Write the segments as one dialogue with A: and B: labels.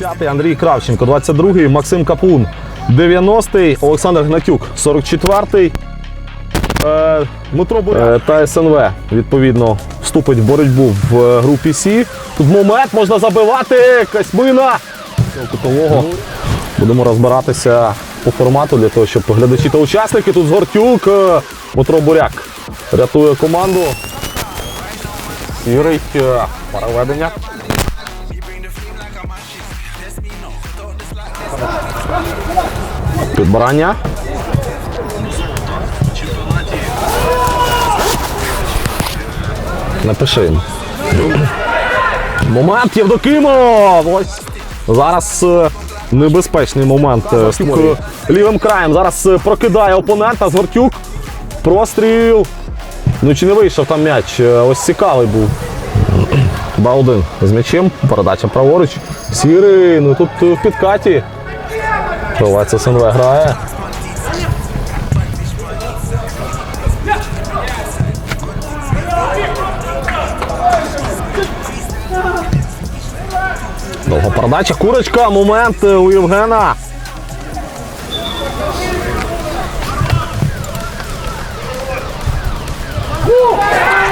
A: 10-й Андрій Кравченко, 22-й Максим Капун, 90-й Олександр Гнатюк, 44-й е, Дмитро Буряк та СНВ відповідно вступить в боротьбу в е, групі Сі. Тут момент можна забивати Касьмина. Кутового. Будемо розбиратися по формату для того, щоб глядачі та учасники. Тут Згортюк, е, Дмитро Буряк рятує команду. Сірий е, переведення. Підбирання. Напиши їм. Момент Євдокимов! Ось зараз е, небезпечний момент. е. Лівим краєм зараз е, прокидає опонента. Згортюк. Простріл. Ну чи не вийшов там м'яч? Ось цікавий був. Баудин з м'ячем. Передача праворуч. Сірий. Ну тут е, в підкаті. Ховається СНВ грає. Довга передача. Курочка. Момент е, у Євгена.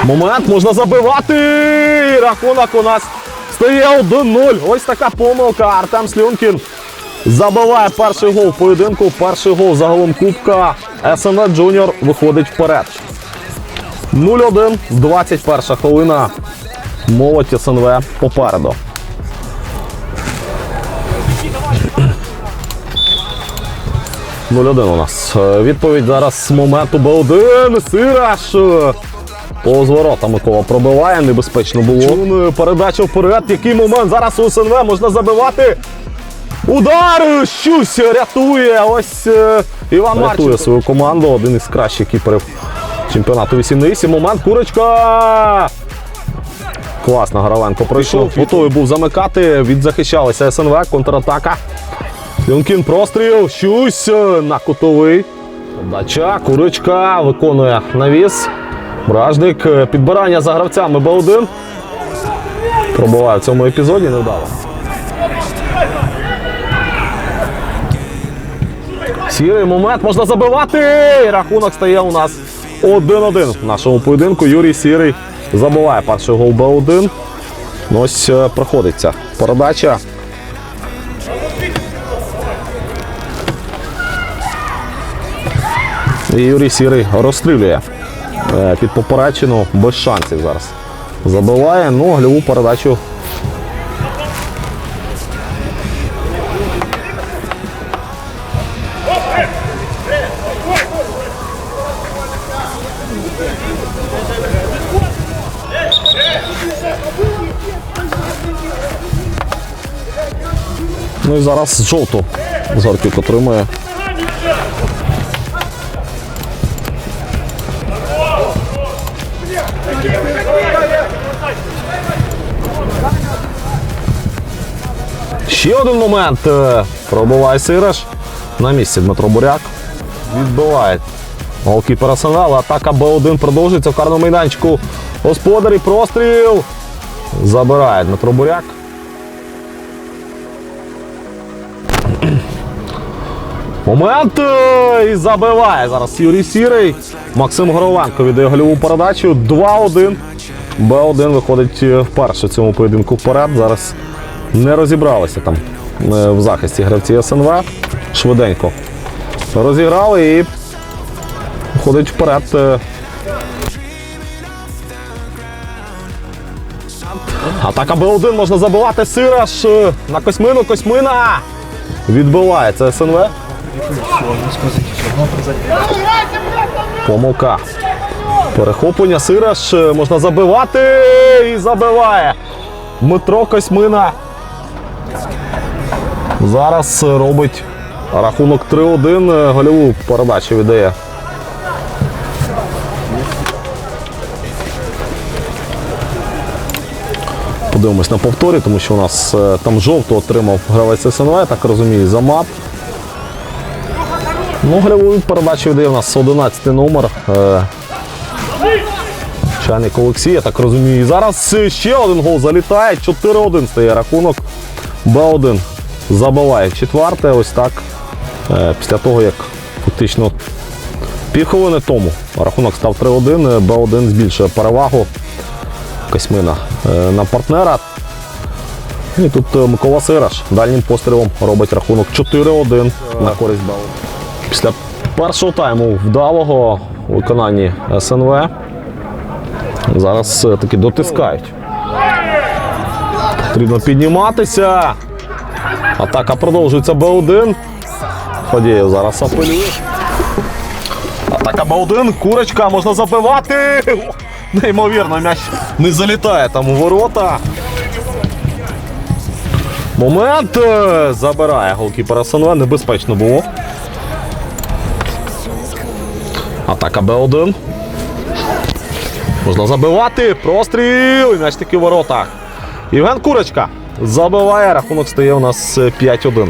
A: Момент можна забивати. Рахунок у нас стає 1-0. Ось така помилка. Артем Слюнкін забиває перший гол в поєдинку. Перший гол загалом Кубка. СНВ Джуніор виходить вперед. 0-1, 21 хвилина. Молодь СНВ попереду. «0-1» у нас. Е, Відповідь зараз з моменту Б1. Сираш. Е, По зворотам Микола пробиває, небезпечно було. Чун, Передача вперед. Який момент? Зараз у СНВ можна забивати. Удар! Щусь рятує. Ось е, Іван рятує свою команду. Один із кращих кіперів чемпіонату 8-8. Момент Курочка. Класно, Граленко пройшов. Готовий був замикати. Відзахищалися СНВ. Контратака. Люнкін простріл. Щусь е, на кутовий. Дача, курочка виконує навіс. Бражник. е, Підбирання за гравцями Б1. Пробуває в цьому епізоді невдало. Сірий момент можна забивати. Рахунок стає у нас 1-1 в нашому поєдинку. Юрій Сірий забиває перший гол Б1. Ну, Ось е, проходиться передача. І Юрій Сірий розстрілює під поперечину без шансів зараз. Забиває, ну, гольову передачу. Ну і зараз жовту Зартюк отримує. Ще один момент. Е, Пробиває Сираш. На місці Дмитро Буряк. Відбиває голкіпер Арсенал. Атака Б1 продовжується в карному майданчику. Господарі простріл. Забирає Дмитро Буряк. Момент е, і забиває зараз Юрій Сірий. Максим Горовенко віддає гольову передачу. 2-1. Б1 виходить е, вперше в цьому поєдинку вперед. Зараз не розібралися там е, в захисті гравці СНВ. Швиденько розіграли і виходить вперед. е. Атака Б1 можна забивати Сираш е, на Косьмину. Косьмина відбиває. Це СНВ. Помилка. Перехоплення Сираш можна забивати і забиває. Дмитро Косьмина. Зараз робить рахунок 3-1. е, Гольову передачу віддає. Подивимось на повторі, тому що у нас е, там жовту отримав гравець СНВ, так розумію, за мат. Ну, гольову передачу віддає у нас 11 номер. Е, Чайник Олексій, я так розумію. І зараз ще один гол залітає. 4-1 стає рахунок. Б1 забиває четверте. Ось так. Е, Після того, як фактично півхвилини тому рахунок став 3-1, Б1 збільшує перевагу Косьмина е, на партнера. І тут е, Микола Сираш дальнім пострілом робить рахунок 4-1 на користь Б1. Після першого тайму вдалого у виконанні СНВ зараз все-таки дотискають. Потрібно підніматися. Атака продовжується Б1. Ходієв зараз апелює. Атака Б1, курочка, можна забивати. О, Неймовірно, м'яч не залітає там у ворота. Момент е, забирає голкіпер СНВ, небезпечно було. Атака Б1. Можна забивати. Простріл. І м'яч таки в воротах. Євген Курочка забиває. Рахунок стає у нас е, 5-1.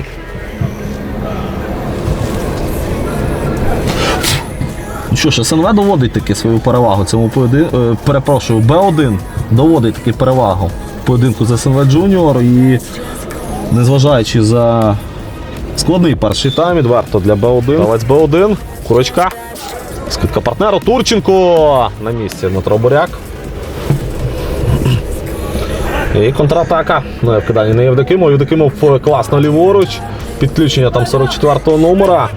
B: Ну Що ж, СНВ доводить таки свою перевагу цьому поєдинку. Перепрошую, Б1 доводить таки перевагу поєдинку з СНВ Джуніор і незважаючи за складний перший
A: Тайм відверто для Б1. Гравець Б1. Курочка. Скидка партнеру. Турченко. На місці Дмитро Буряк. І контратака. Ну, вкидання на Євдокимов. Євдокимов класно ліворуч. Підключення там 44-го номера.